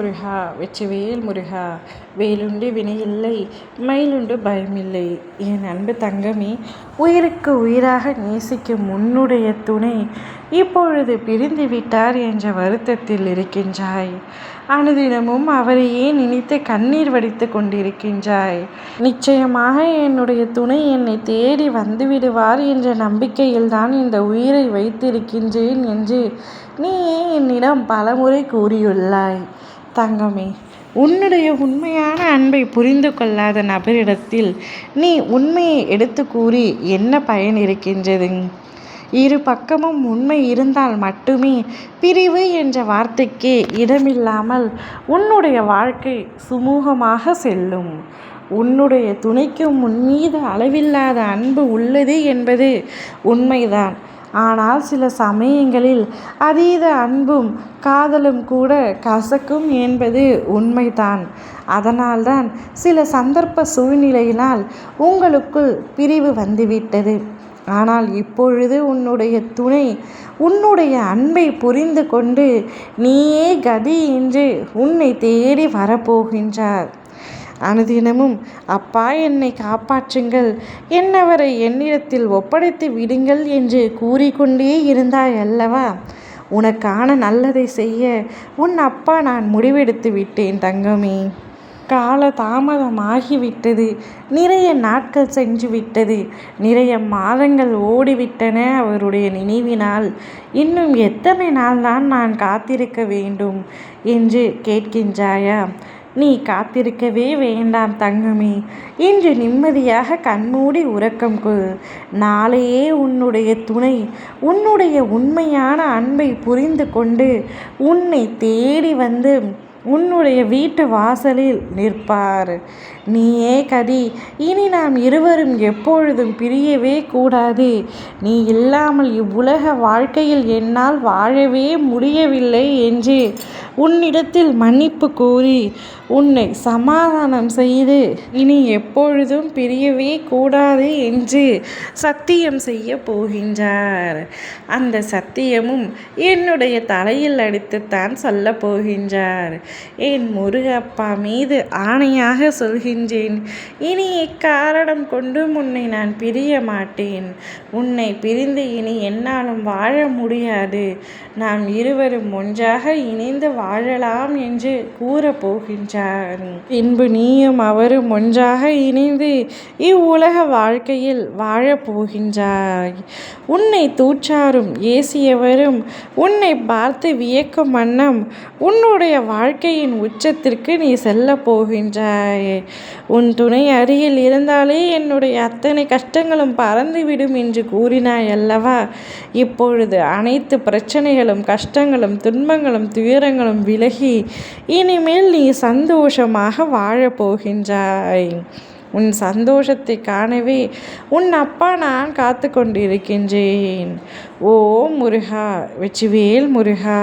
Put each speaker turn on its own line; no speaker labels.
முருகா வெற்றிவேல் முருகா வேலுண்டு வினையில்லை மயிலுண்டு பயமில்லை. என் அன்பு தங்கமே உயிருக்கு உயிராக நேசிக்கும் உன்னுடைய துணை இப்பொழுது பிரிந்து விட்டார் என்ற வருத்தத்தில் இருக்கின்றாய். அனுதினமும் அவரையே நினைத்து கண்ணீர் வடித்து கொண்டிருக்கின்றாய்? நிச்சயமாக என்னுடைய துணை என்னை தேடி வந்துவிடுவார் என்ற நம்பிக்கையில்தான் இந்த உயிரை வைத்திருக்கின்றேன் என்று நீயே என்னிடம் பலமுறை கூறியுள்ளாய்? தங்கமே உன்னுடைய உண்மையான அன்பை புரிந்து கொள்ளாத நபரிடத்தில் நீ உண்மையை எடுத்து கூறி என்ன பயன் இருக்கின்றது? இரு பக்கமும் உண்மை இருந்தால் மட்டுமே பிரிவு என்ற வார்த்தைக்கு இடமில்லாமல் உன்னுடைய வாழ்க்கை சுமூகமாக செல்லும். உன்னுடைய துணைக்கும் உன் மீது அளவில்லாத அன்பு உள்ளது என்பது உண்மைதான். ஆனால் சில சமயங்களில் அதீத அன்பும் காதலும் கூட கசக்கும் என்பது உண்மைதான். அதனால்தான் சில சந்தர்ப்ப சூழ்நிலையினால் உங்களுக்குள் பிரிவு வந்துவிட்டது. ஆனால் இப்பொழுது உன்னுடைய துணை உன்னுடைய அன்பை புரிந்து கொண்டு நீயே கதி என்று உன்னை தேடி வரப்போகின்றார். அனுதினமும் அப்பா என்னை காப்பாற்றுங்கள். என்னவரை என்னிடத்தில் ஒப்படைத்து விடுங்கள் என்று கூறிக்கொண்டே இருந்தாய் அல்லவா? உனக்கான நல்லதை செய்ய உன் அப்பா நான் முடிவெடுத்து விட்டேன் தங்கமே. கால தாமதமாகிவிட்டது நிறைய நாட்கள் சென்று விட்டது. நிறைய மாதங்கள் ஓடிவிட்டன அவருடைய நினைவினால். இன்னும் எத்தனை நாள்தான் நான் காத்திருக்க வேண்டும்? என்று கேட்கின்றாயா. நீ காத்திருக்கவே வேண்டாம் தங்கமே. இன்று நிம்மதியாக கண்மூடி உறக்கம் கொள். நாளையே உன்னுடைய துணை உன்னுடைய உண்மையான அன்பை புரிந்து கொண்டு உன்னை தேடி வந்து உன்னுடைய வீட்டு வாசலில் நிற்பார். நீயே கதி இனி நாம் இருவரும் எப்பொழுதும் பிரியவே கூடாது. நீ இல்லாமல் இவ்வுலக வாழ்க்கையில் என்னால் வாழவே முடியவில்லை என்று உன்னிடத்தில் மன்னிப்பு கூறி உன்னை சமாதானம் செய்து இனி எப்பொழுதும் பிரியவே கூடாது என்று சத்தியம் செய்ய போகின்றார். அந்த சத்தியமும் என்னுடைய தலையில் அடித்துத்தான் சொல்ல போகின்றார். என் முருகப்பா மீது ஆணையாக சொல்கின்றேன். இனி இக்காரணம் கொண்டு உன்னை நான் பிரிய மாட்டேன். உன்னை பிரிந்து இனி என்னாலும் வாழ முடியாது. நாம் இருவரும் ஒன்றாக இணைந்து வாழலாம் என்று கூறப் போகின்றார் பின்பு நீயும் அவரும் ஒன்றாக இணைந்து இவ்வுலக வாழ்க்கையில் வாழப் போகின்றாய். உன்னை தூற்றாரும் ஏசியவரும் உன்னை பார்த்து வியக்கும் வண்ணம் உன்னுடைய வாழ்க்கை வாழ்க்கையின் உச்சத்திற்கு நீ செல்ல போகின்றாய். உன் துணை அருகில் இருந்தாலே என்னுடைய அத்தனை கஷ்டங்களும் பறந்துவிடும் என்று கூறினாய் அல்லவா இப்பொழுது அனைத்து பிரச்சனைகளும் கஷ்டங்களும் துன்பங்களும் துயரங்களும் விலகி இனிமேல் நீ சந்தோஷமாக வாழப்போகின்றாய் உன் சந்தோஷத்தை காணவே உன் அப்பா நான் காத்து கொண்டிருக்கின்றேன். ஓ முருகா வெற்றிவேல் முருகா.